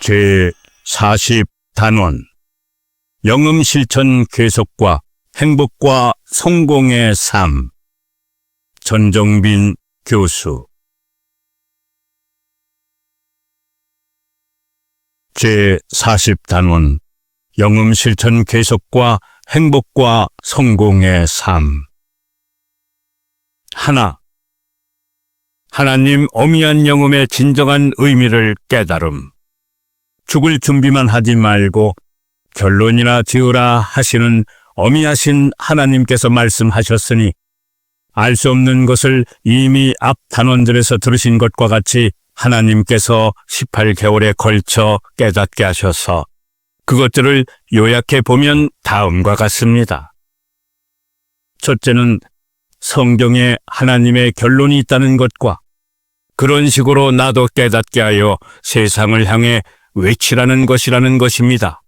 제 40단원. 영음 실천 계속과 행복과 성공의 삶. 전정빈 교수. 제 40단원. 영음 실천 계속과 행복과 성공의 삶. 하나. 하나님 어미한 영음의 진정한 의미를 깨달음 죽을 준비만 하지 말고 결론이나 지으라 하시는 어미하신 하나님께서 말씀하셨으니 알 수 없는 것을 이미 앞 단원들에서 들으신 것과 같이 하나님께서 18개월에 걸쳐 깨닫게 하셔서 그것들을 요약해 보면 다음과 같습니다. 첫째는 성경에 하나님의 결론이 있다는 것과 그런 식으로 나도 깨닫게 하여 세상을 향해 외치라는 것이라는 것입니다.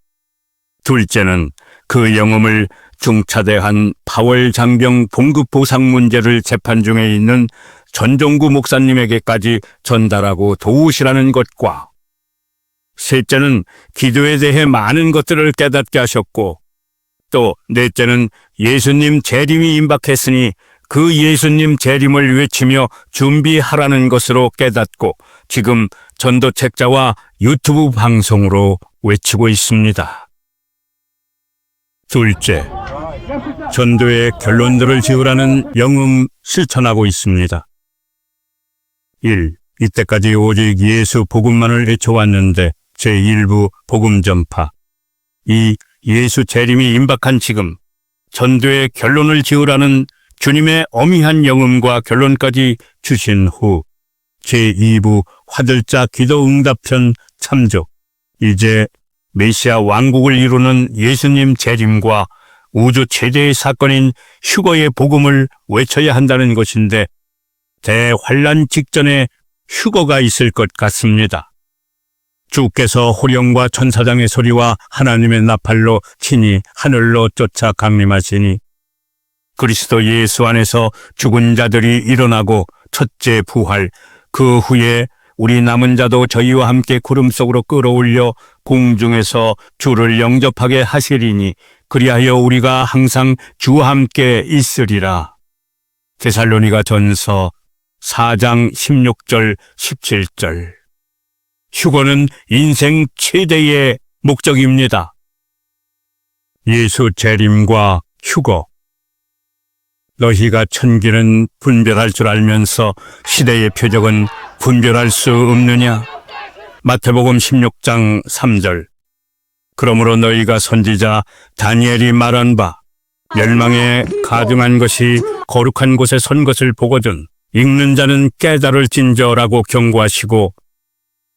둘째는 그 영음을 중차대한 파월 장병 봉급 보상 문제를 재판 중에 있는 전종구 목사님에게까지 전달하고 도우시라는 것과 셋째는 기도에 대해 많은 것들을 깨닫게 하셨고 또 넷째는 예수님 재림이 임박했으니 그 예수님 재림을 외치며 준비하라는 것으로 깨닫고 지금 전도책자와 유튜브 방송으로 외치고 있습니다. 둘째, 전도의 결론들을 지으라는 영음 실천하고 있습니다. 1. 이때까지 오직 예수 복음만을 외쳐왔는데 제1부 복음 전파. 2. 예수 재림이 임박한 지금 전도의 결론을 지으라는 주님의 어미한 영음과 결론까지 주신 후 제2부 화들짝 기도 응답편 참조. 이제 메시아 왕국을 이루는 예수님 재림과 우주 최대의 사건인 휴거의 복음을 외쳐야 한다는 것인데 대환란 직전에 휴거가 있을 것 같습니다. 주께서 호령과 천사장의 소리와 하나님의 나팔로 친히 하늘로 쫓아 강림하시니 그리스도 예수 안에서 죽은 자들이 일어나고 첫째 부활 그 후에 우리 남은 자도 저희와 함께 구름 속으로 끌어올려 공중에서 주를 영접하게 하시리니 그리하여 우리가 항상 주와 함께 있으리라. 데살로니가 전서 4장 16절 17절 휴거는 인생 최대의 목적입니다. 예수 재림과 휴거 너희가 천기는 분별할 줄 알면서 시대의 표적은 분별할 수 없느냐? 마태복음 16장 3절 그러므로 너희가 선지자 다니엘이 말한 바 멸망에 가증한 것이 거룩한 곳에 선 것을 보거든 읽는 자는 깨달을 진저라고 경고하시고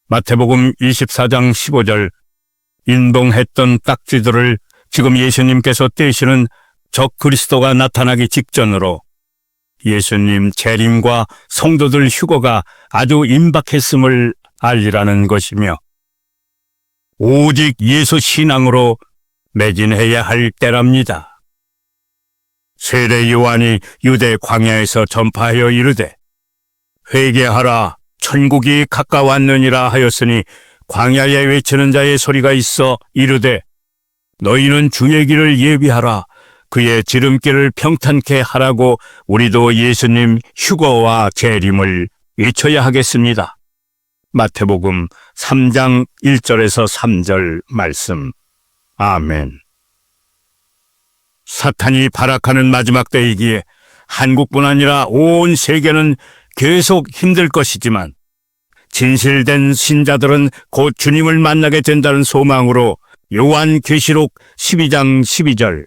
마태복음 24장 15절 인봉했던 딱지들을 지금 예수님께서 떼시는 적 그리스도가 나타나기 직전으로 예수님 재림과 성도들 휴거가 아주 임박했음을 알리라는 것이며 오직 예수 신앙으로 매진해야 할 때랍니다. 세례 요한이 유대 광야에서 전파하여 이르되 회개하라 천국이 가까웠느니라 하였으니 광야에 외치는 자의 소리가 있어 이르되 너희는 주의 길을 예비하라 그의 지름길을 평탄케 하라고 우리도 예수님 휴거와 재림을 외쳐야 하겠습니다. 마태복음 3장 1절에서 3절 말씀. 아멘. 사탄이 발악하는 마지막 때이기에 한국뿐 아니라 온 세계는 계속 힘들 것이지만 진실된 신자들은 곧 주님을 만나게 된다는 소망으로 요한 계시록 12장 12절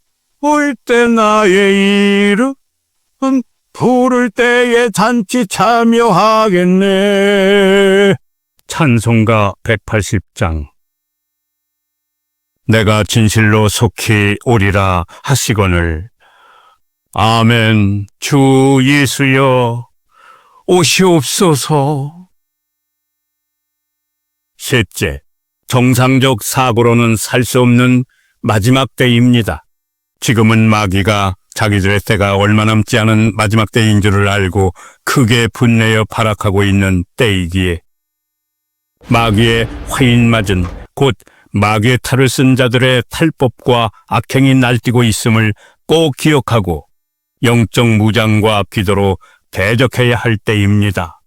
때 나의 이름 부를 때에 잔치 참여하겠네. 찬송가 180장 내가 진실로 속히 오리라 하시거늘 아멘 주 예수여 오시옵소서 셋째 정상적 사고로는 살 수 없는 마지막 때입니다. 지금은 마귀가 자기들의 때가 얼마 남지 않은 마지막 때인 줄을 알고 크게 분내어 발악하고 있는 때이기에 마귀의 화인 맞은 곧 마귀의 탈을 쓴 자들의 탈법과 악행이 날뛰고 있음을 꼭 기억하고 영적 무장과 기도로 대적해야 할 때입니다.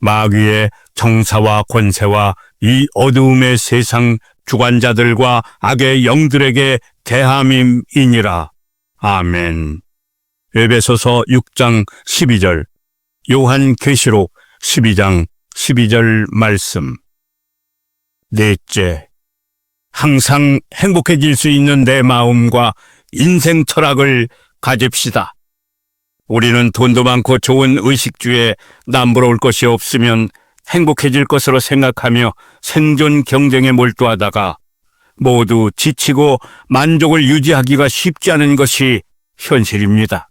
마귀의 정사와 권세와 이 어두움의 세상 주관자들과 악의 영들에게 대함임이니라. 아멘. 에베소서 6장 12절, 요한 계시록 12장 12절 말씀. 넷째, 항상 행복해질 수 있는 내 마음과 인생 철학을 가집시다. 우리는 돈도 많고 좋은 의식주에 남부러울 것이 없으면 행복해질 것으로 생각하며 생존 경쟁에 몰두하다가 모두 지치고 만족을 유지하기가 쉽지 않은 것이 현실입니다.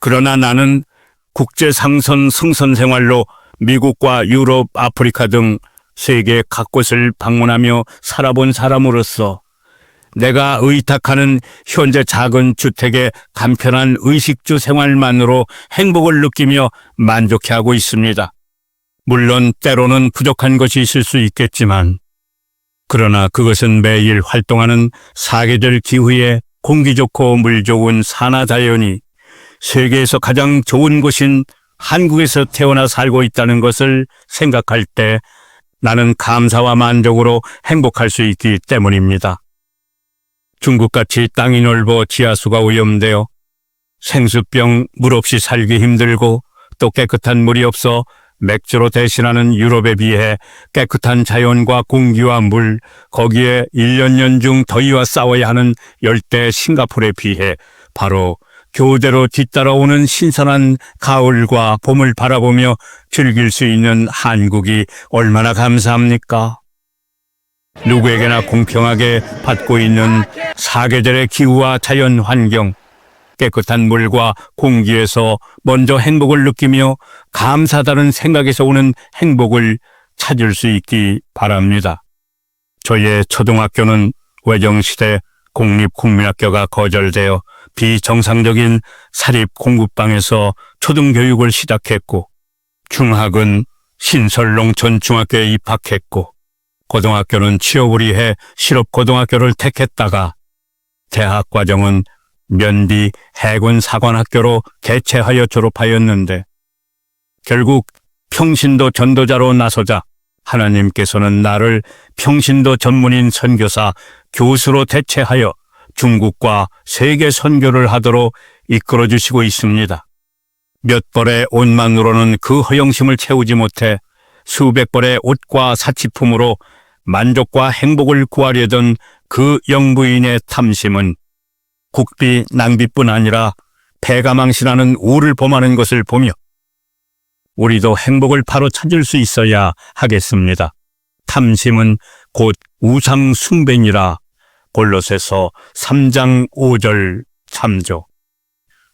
그러나 나는 국제 상선 승선 생활로 미국과 유럽, 아프리카 등 세계 각 곳을 방문하며 살아본 사람으로서 내가 의탁하는 현재 작은 주택의 간편한 의식주 생활만으로 행복을 느끼며 만족해하고 있습니다. 물론 때로는 부족한 것이 있을 수 있겠지만 그러나 그것은 매일 활동하는 사계절 기후에 공기 좋고 물 좋은 산하 자연이 세계에서 가장 좋은 곳인 한국에서 태어나 살고 있다는 것을 생각할 때 나는 감사와 만족으로 행복할 수 있기 때문입니다. 중국같이 땅이 넓어 지하수가 오염되어 생수병 물 없이 살기 힘들고 또 깨끗한 물이 없어 맥주로 대신하는 유럽에 비해 깨끗한 자연과 공기와 물, 거기에 1년 연중 더위와 싸워야 하는 열대 싱가포르에 비해 바로 교대로 뒤따라오는 신선한 가을과 봄을 바라보며 즐길 수 있는 한국이 얼마나 감사합니까? 누구에게나 공평하게 받고 있는 사계절의 기후와 자연 환경, 깨끗한 물과 공기에서 먼저 행복을 느끼며 감사하다는 생각에서 오는 행복을 찾을 수 있기 바랍니다. 저의 초등학교는 외정시대 공립국민학교가 거절되어 비정상적인 사립 공급방에서 초등교육을 시작했고, 중학은 신설농촌중학교에 입학했고, 고등학교는 취업을 위해 실업고등학교를 택했다가 대학 과정은 면비 해군 사관학교로 개최하여 졸업하였는데 결국 평신도 전도자로 나서자 하나님께서는 나를 평신도 전문인 선교사 교수로 대체하여 중국과 세계 선교를 하도록 이끌어 주시고 있습니다. 몇 벌의 옷만으로는 그 허영심을 채우지 못해 수백 벌의 옷과 사치품으로 만족과 행복을 구하려던 그 영부인의 탐심은 국비 낭비뿐 아니라 패가망신하는 우를 범하는 것을 보며 우리도 행복을 바로 찾을 수 있어야 하겠습니다. 탐심은 곧 우상 숭배니라 골로새서 3장 5절 참조.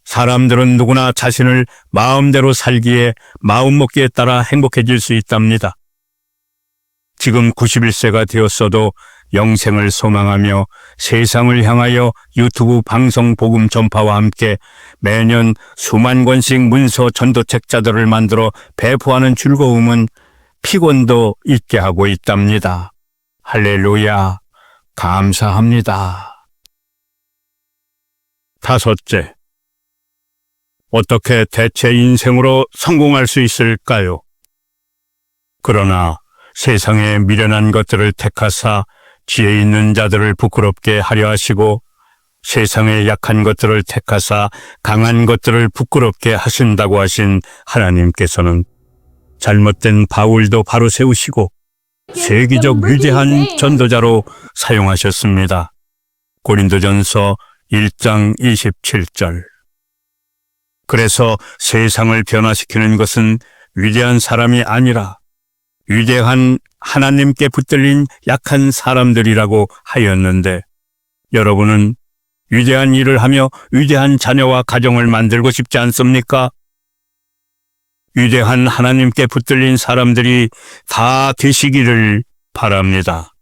사람들은 누구나 자신을 마음대로 살기에 마음먹기에 따라 행복해질 수 있답니다. 지금 91세가 되었어도 영생을 소망하며 세상을 향하여 유튜브 방송 복음 전파와 함께 매년 수만 권씩 문서 전도책자들을 만들어 배포하는 즐거움은 피곤도 잊게 하고 있답니다. 할렐루야. 감사합니다. 다섯째. 어떻게 대체 인생으로 성공할 수 있을까요? 그러나 세상에 미련한 것들을 택하사 지혜 있는 자들을 부끄럽게 하려 하시고 세상에 약한 것들을 택하사 강한 것들을 부끄럽게 하신다고 하신 하나님께서는 잘못된 바울도 바로 세우시고 세계적 위대한 전도자로 사용하셨습니다. 고린도전서 1장 27절 그래서 세상을 변화시키는 것은 위대한 사람이 아니라 위대한 하나님께 붙들린 약한 사람들이라고 하였는데 여러분은 위대한 일을 하며 위대한 자녀와 가정을 만들고 싶지 않습니까? 위대한 하나님께 붙들린 사람들이 다 되시기를 바랍니다.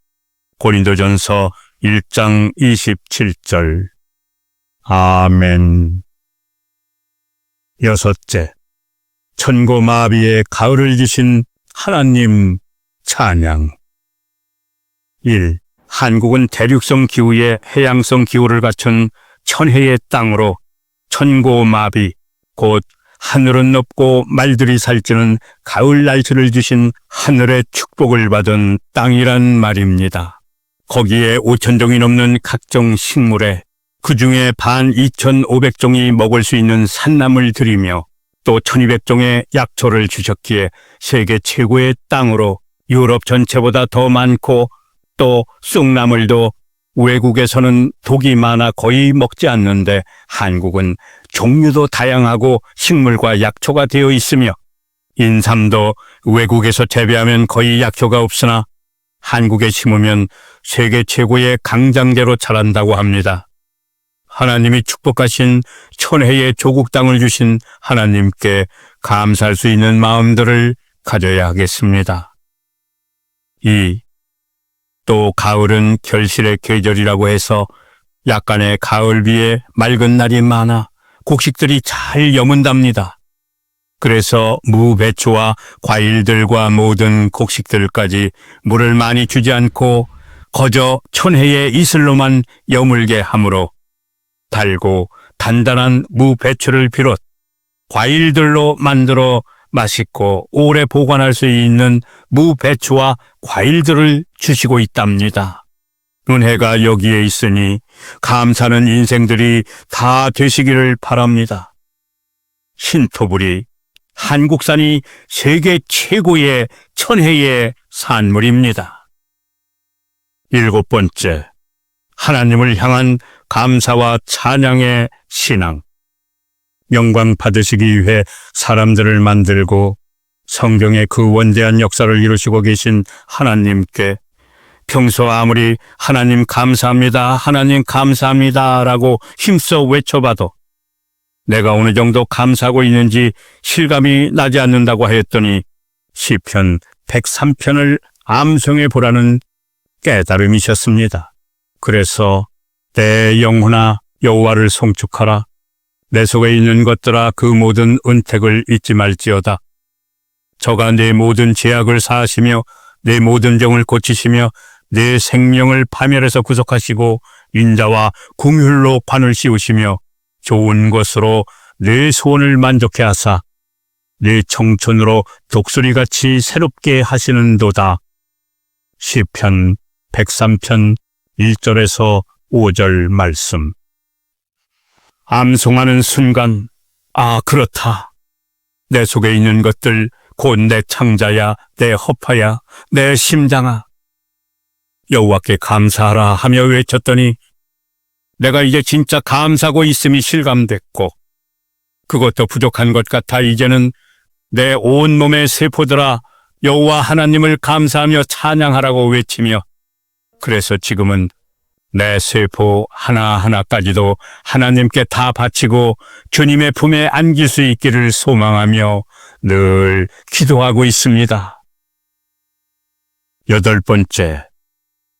고린도전서 1장 27절. 아멘. 여섯째. 천고 마비의 가을을 주신 하나님 찬양. 1. 한국은 대륙성 기후에 해양성 기후를 갖춘 천혜의 땅으로 천고마비, 곧 하늘은 높고 말들이 살찌는 가을 날씨를 주신 하늘의 축복을 받은 땅이란 말입니다. 거기에 5천 종이 넘는 각종 식물에 그 중에 반 2,500종이 먹을 수 있는 산나물 들이며 또 1,200종의 약초를 주셨기에 세계 최고의 땅으로 유럽 전체보다 더 많고 또 쑥나물도 외국에서는 독이 많아 거의 먹지 않는데 한국은 종류도 다양하고 식물과 약초가 되어 있으며 인삼도 외국에서 재배하면 거의 약초가 없으나 한국에 심으면 세계 최고의 강장제로 자란다고 합니다. 하나님이 축복하신 천혜의 조국 땅을 주신 하나님께 감사할 수 있는 마음들을 가져야 하겠습니다. 2. 또 가을은 결실의 계절이라고 해서 약간의 가을비에 맑은 날이 많아 곡식들이 잘 여문답니다. 그래서 무, 배추와 과일들과 모든 곡식들까지 물을 많이 주지 않고 거저 천혜의 이슬로만 여물게 하므로 달고 단단한 무, 배추를 비롯 과일들로 만들어 맛있고 오래 보관할 수 있는 무, 배추와 과일들을 주시고 있답니다. 은혜가 여기에 있으니 감사는 인생들이 다 되시기를 바랍니다. 신토불이 한국산이 세계 최고의 천혜의 산물입니다. 일곱 번째, 하나님을 향한 감사와 찬양의 신앙. 영광 받으시기 위해 사람들을 만들고 성경의 그 원대한 역사를 이루시고 계신 하나님께 평소 아무리 하나님 감사합니다, 하나님 감사합니다 라고 힘써 외쳐봐도 내가 어느 정도 감사하고 있는지 실감이 나지 않는다고 하였더니 시편 103편을 암송해 보라는 깨달음이셨습니다. 그래서 내 영혼아 여호와를 송축하라 내 속에 있는 것들아 그 모든 은택을 잊지 말지어다. 저가 내 모든 죄악을 사하시며 내 모든 정을 고치시며 내 생명을 파멸해서 구속하시고 인자와 궁휼로 관을 씌우시며 좋은 것으로 내 소원을 만족해 하사 내 청춘으로 독수리같이 새롭게 하시는도다. 시편 103편 1절에서 5절 말씀 암송하는 순간 아 그렇다. 내 속에 있는 것들 곧 내 창자야 내 허파야 내 심장아 여호와께 감사하라 하며 외쳤더니 내가 이제 진짜 감사하고 있음이 실감됐고 그것도 부족한 것 같아 이제는 내 온몸의 세포들아 여호와 하나님을 감사하며 찬양하라고 외치며 그래서 지금은 내 세포 하나하나까지도 하나님께 다 바치고 주님의 품에 안길 수 있기를 소망하며 늘 기도하고 있습니다. 여덟 번째,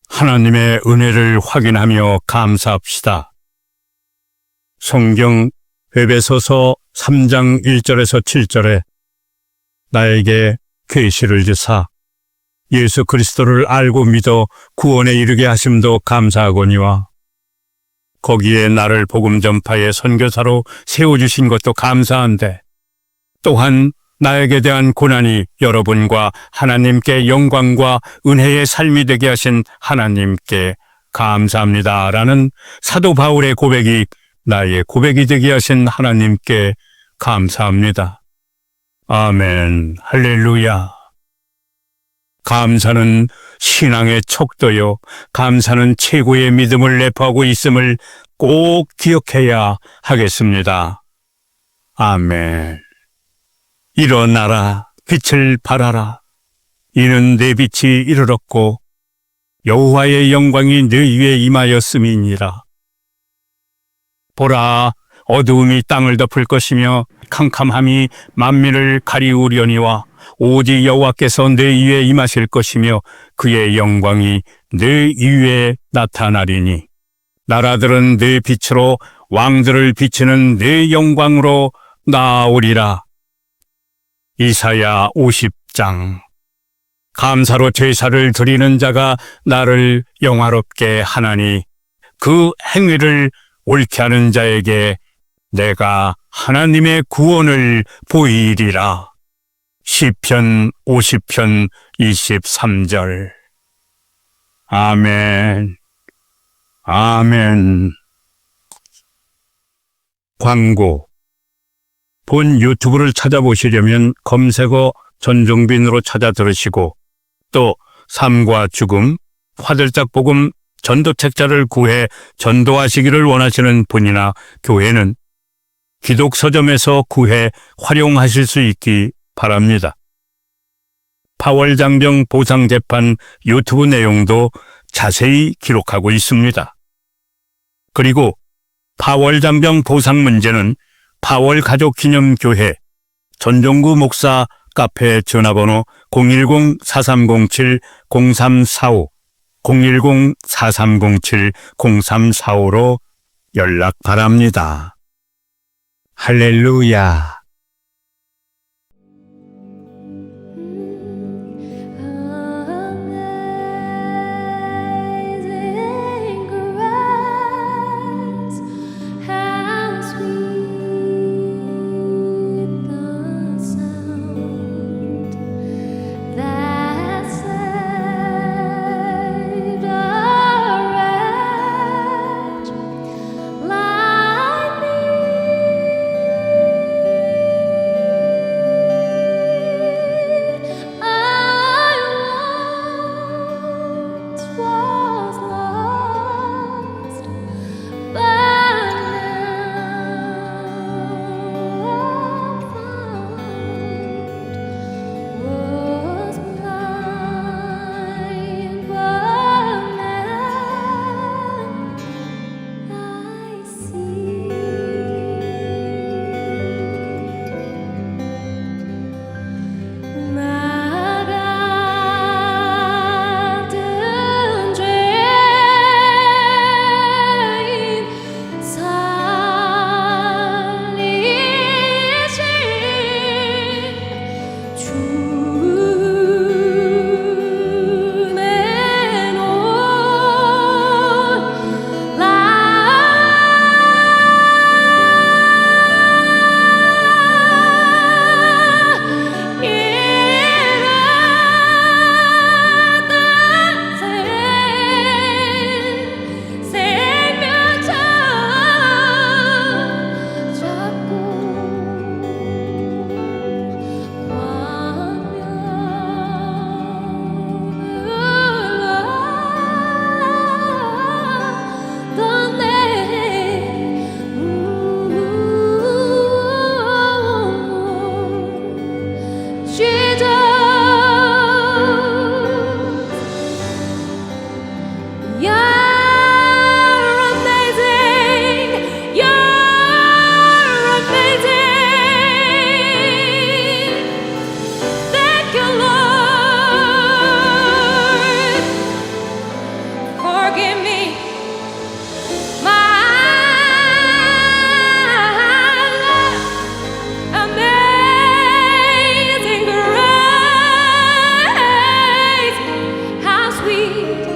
하나님의 은혜를 확인하며 감사합시다. 성경 베베소서 3장 1절에서 7절에 나에게 계시를 주사 예수 그리스도를 알고 믿어 구원에 이르게 하심도 감사하거니와 거기에 나를 복음 전파의 선교사로 세워주신 것도 감사한데 또한 나에게 대한 고난이 여러분과 하나님께 영광과 은혜의 삶이 되게 하신 하나님께 감사합니다 라는 사도 바울의 고백이 나의 고백이 되게 하신 하나님께 감사합니다. 아멘, 할렐루야. 감사는 신앙의 척도요, 감사는 최고의 믿음을 내포하고 있음을 꼭 기억해야 하겠습니다. 아멘. 일어나라, 빛을 발하라. 이는 내 빛이 이르렀고, 여호와의 영광이 내 위에 임하였음이니라. 보라, 어두움이 땅을 덮을 것이며 캄캄함이 만민을 가리우려니와 오직 여호와께서 내 위에 임하실 것이며 그의 영광이 내 위에 나타나리니 나라들은 내 빛으로 왕들을 비치는 내 영광으로 나오리라. 이사야 50장 감사로 제사를 드리는 자가 나를 영화롭게 하나니 그 행위를 옳게 하는 자에게 내가 하나님의 구원을 보이리라. 시편 50편 23절. 아멘. 아멘. 광고. 본 유튜브를 찾아보시려면 검색어 전종빈으로 찾아 들으시고 또 삶과 죽음, 화들짝 복음 전도책자를 구해 전도하시기를 원하시는 분이나 교회는 기독 서점에서 구해 활용하실 수 있기 바랍니다. 파월 장병 보상 재판 유튜브 내용도 자세히 기록하고 있습니다. 그리고 파월 장병 보상 문제는 파월 가족 기념 교회 전종구 목사 카페 전화번호 010-4307-0345 010-4307-0345로 연락 바랍니다. 할렐루야. need.